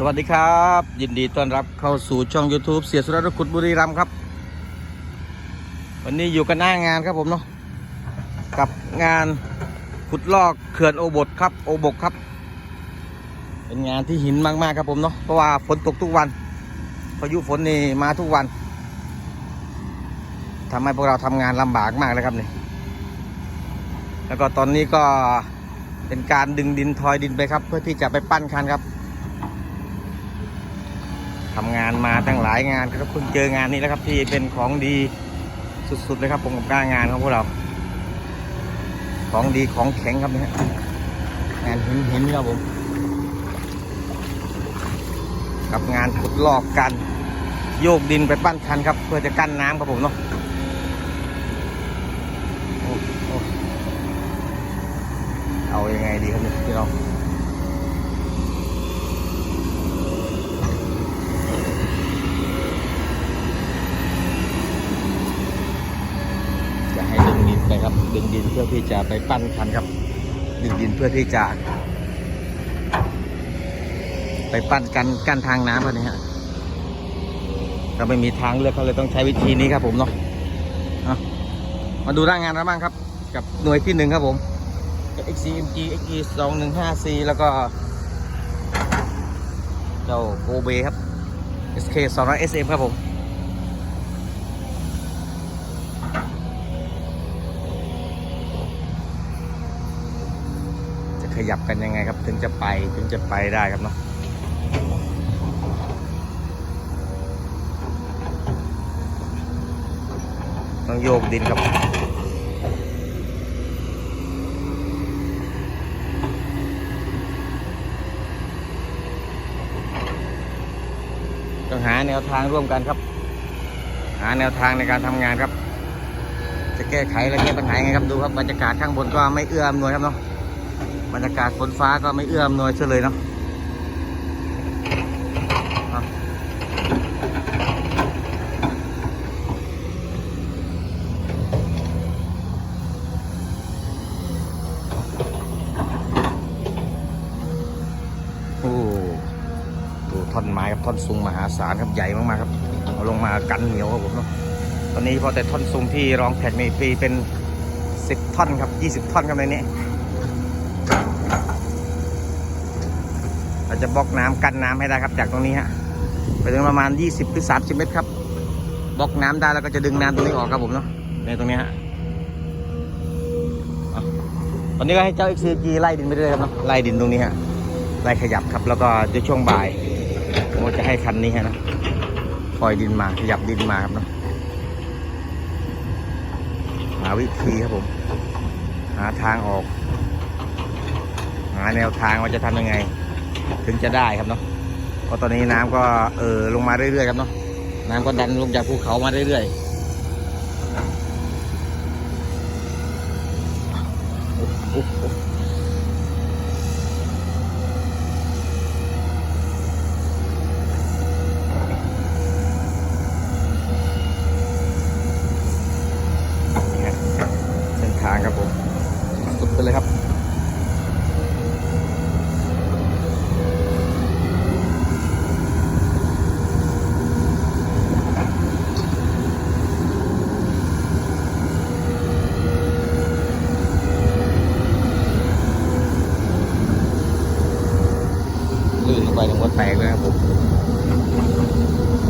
สวัสดีครับ ยินดีต้อนรับเข้าสู่ช่อง YouTube เสียสุรรขุดบุรีรัมย์ครับ วันนี้อยู่กันหน้างานครับผมเนาะกับงานขุดลอกเขื่อนโอบทครับโอบกครับ เป็นงานที่หินมากๆครับผมเนาะเพราะว่าฝนตกทุกวันพายุฝนนี่มาทุกวันทำให้พวกเราทำงานลำบากมากเลยครับนี่แล้วก็ตอนนี้ก็เป็นการดึงดินทอยดินไปครับ เพื่อที่จะไปปั้นคันครับ ทำงานมาตั้งหลายงานก็เพิ่งเจองานนี้แล้วครับที่เป็นของดีสุดๆเลยครับผมกับการงานของพวกเรา ของดีของแข็งครับเนี่ยงานหินหินครับผม กับงานขุดลอกกันโยกดินไปปั้นคันครับ เพื่อจะกั้นน้ำครับผมเนาะโอ้โอ้เอายังไงดีครับเนี่ยพี่น้อง จะให้ดึงดินไปครับ ดึงดินเพื่อ ที่จะไปปั้นคันครับดึงดินเพื่อที่จะไปปั้นกันกั้นทางน้ำกันนี่ฮะเราไม่มีทางเลือกเขาเลยต้องใช้วิธีนี้ครับผมเนาะมาดูร่างงานเราบ้างครับ กับหน่วยที่หนึ่งครับผม XCMG XE 2 1 5 C แล้วก็ เจ้าโกเบครับ SK 2 0 0 SM ครับผม ขยับกันยังไงครับ ถึงจะไปถึงจะไปได้ครับเนาะต้องโยกดินครับต้องหาแนวทางร่วมกันครับ หาแนวทางในการทำงานครับ จะแก้ไขและแก้ปัญหาไงครับดูครับบรรยากาศข้างบนก็ไม่เอื้ออำนวยครับเนาะ รรยากาศฝนฟ้าก็ไม่เอื้ออำนวยเฉยเลยเนาะโอ้ดูท่อนไม้ครับท่อนซุงมหาศาลครับใหญ่มากๆครับเอาลงมากันเหนียวครับผมเนาะตอนนี้พอแต่ท่อนซุงที่รองแผ่นมีปีเป็นสิบท่อนครับยี่สิบท่อนครับในนี้ เราจะบล็อกน้ำกันน้ำให้ได้ครับ จากตรงนี้ฮะไปถึงประมาณ 20หรือ30 เมตรครับบล็อกน้ำได้แล้วก็จะดึงน้ำตรงนี้ออกครับผมเนาะในตรงนี้ฮะตอนนี้ก็ให้เจ้า XCG ไล่ดินไปเรื่อยครับเนาะไล่ดินตรงนี้ฮะไล่ขยับครับ แล้วก็ในช่วงบ่ายผมจะให้คันนี้ฮะนะปล่อยดินมาขยับดินมาครับเนาะหาวิธีครับผม หาทางออก หาแนวทางว่าจะทำยังไง ถึงจะได้ครับเนาะเพราะตอนนี้น้ำก็เออลงมาเรื่อยๆครับเนาะน้ำก็ดันลงจากภูเขามาเรื่อยๆโอ้โอ้โอ้นี่ฮะเส้นทางครับผม สุดไปเลยครับ ลื่นลงไปถึงหัวแตกเลยครับผม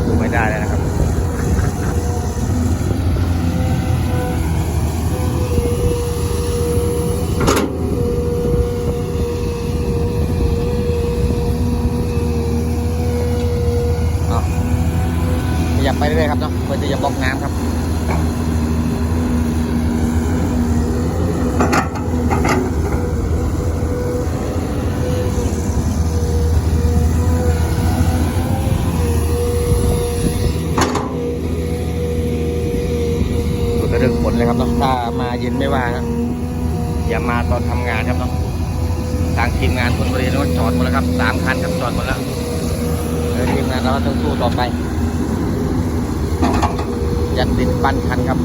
ดูไม่ได้แล้วนะครับ เอาขยับไปเรื่อยๆครับเนาะเพื่อที่จะบล็อกน้ำครับ ดูแต่เรื่องฝ นเลยครับเนาะถ้ามาเย็นไม่ว่าครับอย่ามาตอนทำงานครับเนาะทางทีมงานคนบริเวณก็จอดหมดแล้วครับสามคันครับจอดหมดแล้วเดี๋ยวทีมงานเราก็ต้องสู้ต่อไป ยันดินปั้นคันครับ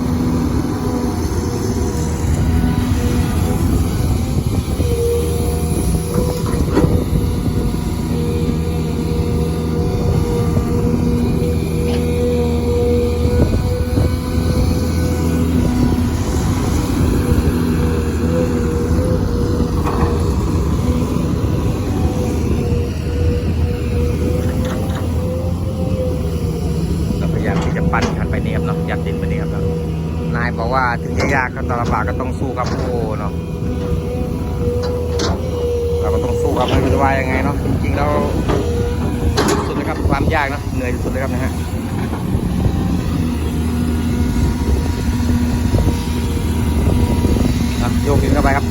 ตอนลำบากก็ต้องสู้ครับโอ้เนาะเราก็ต้องสู้ ครับมันจะว่ายังไงเนาะจริงๆแล้วสุดเลยครับความยากเนาะเหนื่อยสุดเลยครับนะฮะอะโยกดินเข้าไปครับ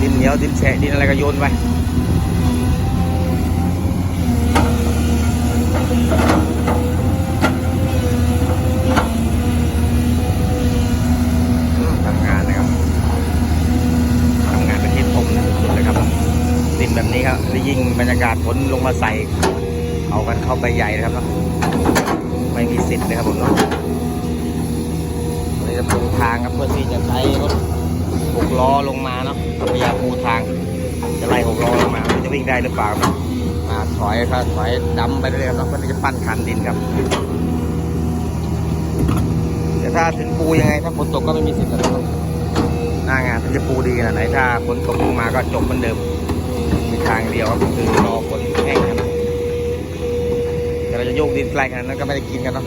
ดินเหนียวดินแฉะดินอะไรก็โยนไปอืมทำงานนะครับทำงานเป็นที่ผมสุดๆเลยครับ ดินแบบนี้ครับแล้วยิ่ง บรรยากาศฝนลงมาใส่เอากันเข้าไปใหญ่เลยครับเนาะไม่มีสิทธิ์เลยครับผมเนาะเราจะปรุงทางครับเพื่อที่จะใช้รถหกล้อลงมาเนาะพยายามปูทาง จะไล่หกล้อลงมาจะวิ่งได้หรือเปล่ามาถอยครับถอยดำไปเรื่อยครับเพื่อที่จะปั้นคันดินครับแต่ถ้าถึงปูยังไงถ้าฝนตกก็ไม่มีสิทธิ์แล้วครับหน้างานถึงจะปูดีขนาดไหนถ้าฝนตกลงมาก็จบเหมือนเดิม ทางเดียวครับคือรอฝนแห้งครับแต่เราจะโยกดินไกลขนาดนั้นก็ไม่ได้กินกันเนาะ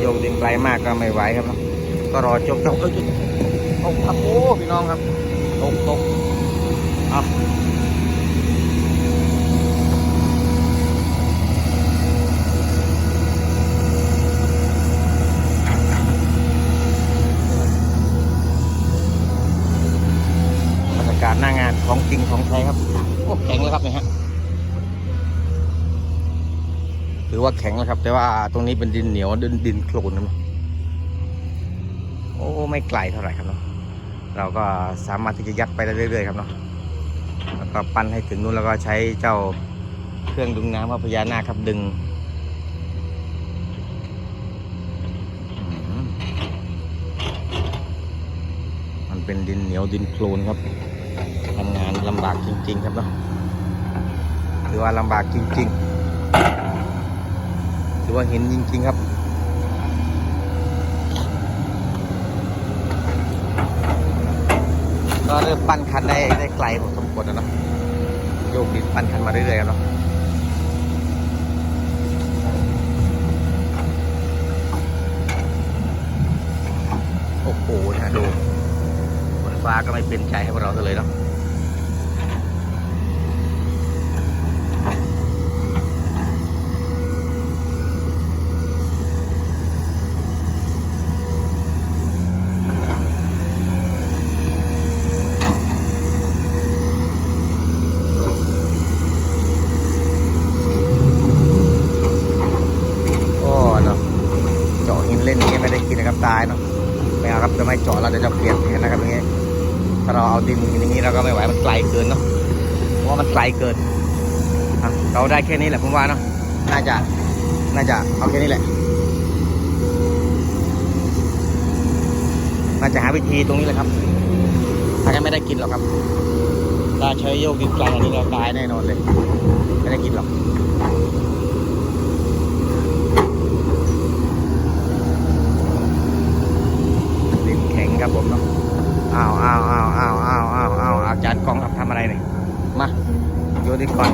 โยกดินไกลมากก็ไม่ไหวครับเนาะก็รอจบจบเอ้ยตกครับโอ้พี่น้องครับตกตกเอาบรรยากาศหน้างานของจริงของไทยครับ ว่าแข็งแล้วครับ แต่ว่าตรงนี้เป็นดินเหนียวดินดินโคลนนะโอ้ไม่ไกลเท่าไหร่ครับเนาะเราก็สามารถที่จะยัดไปได้เรื่อยๆครับเนาะแล้วก็ปั้นให้ถึงนู้นแล้วก็ใช้เจ้าเครื่องดึงน้ำว่าพญานาคครับดึงมมันเป็นดินเหนียวดินโคลนครับทำงานลำบากจริง ๆ ครับเนาะถือว่าลำบากจริง ๆ ถือว่าเห็นจริงๆครับ ก็เริ่มปั้นคันได้ได้ไกลพอสมควรแล้วเนาะโยกดินปั้นคันมาเรื่อยๆครับเนาะโอ้โหนะดูบนฟ้าก็ไม่เป็นใจให้พวกเราเลยเนาะโอ้เนาะ เล่นอย่างนี้ไม่ได้กินนะครับตายเนาะไม่เอาครับจะไม่เจาะเราจะจะเปลี่ยนแผนนะครับอย่างนี้ถ้าเราเอาดินอย่างนี้เราก็ไม่ไหวมันไกลเกินเนาะเพราะว่ามันไกลเกินเราได้แค่นี้แหละผมว่าเนาะน่าจะน่าจะเอาแค่นี้แหละน่าจะหาวิธีตรงนี้แหละครับถ้างั้นไม่ได้กินหรอกครับถ้าใช้โยกดินไกลอย่างนี้เราตายแน่นอนเลย ไม่ได้กินหรอก ดิ นแข็งครับผมเนาะอ้าวอ้าวอ้าวอ้าวอ้าวอ้าวอ้าวอาจารย์กองครับทำอะไรเนี่ยมาโยนดิก่อน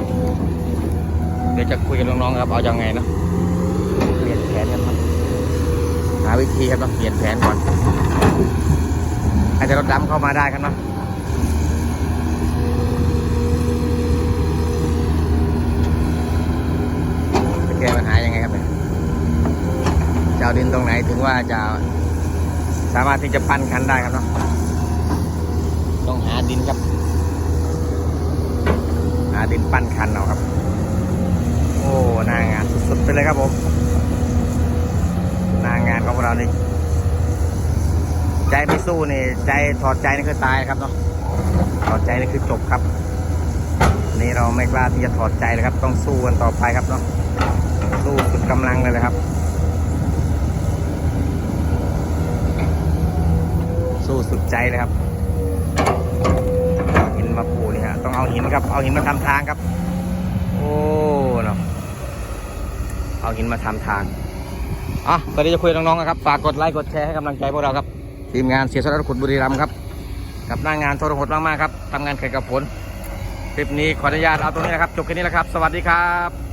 เดี๋ยวจะคุยกับน้องๆครับเอายังไงเนาะเปลี่ยนแผนกันครับหาวิธีครับเนาะเปลี่ยนแผนก่อนอาจจะรถดำเข้ามาได้ครับเนาะจะแก้ปัญหายังไงครับเนี่ยจะเอาดินตรงไหนถึงว่าจะ สามารถที่จะปั้นคันได้ครับเนาะต้องหาดินครับ หาดินปั้นคันเอาครับ โอ้หนางานสุดๆไปเลยครับผมหนางานของเรานี่ใจไม่สู้นี่ใจถอดใจนี่คือตายครับเนาะถอดใจนี่คือจบครับ นี่เราไม่กล้าที่จะถอดใจเลยครับ ต้องสู้กันต่อไปครับเนาะสู้สุดกำลังเลยนะครับ สู้สุดใจเลยครับหินมาปูนี่ฮะต้องเอาหินครับ เอาหินมาทำทางครับ โอ้เนาะเอาหินมาทำทางอะตอนนี้จะคุยน้องๆนะครับฝากกดไลค์กดแชร์ให้กำลังใจพวกเราครับทีมงานเสียสละขุดบุรีรัมย์ครับกับหน้างานทรหดมากๆครับทำงานแข่งกับผลคลิปนี้ขออนุญาตเอาตรงนี้นะครับจบแค่นี้แหละครับ สวัสดีครับ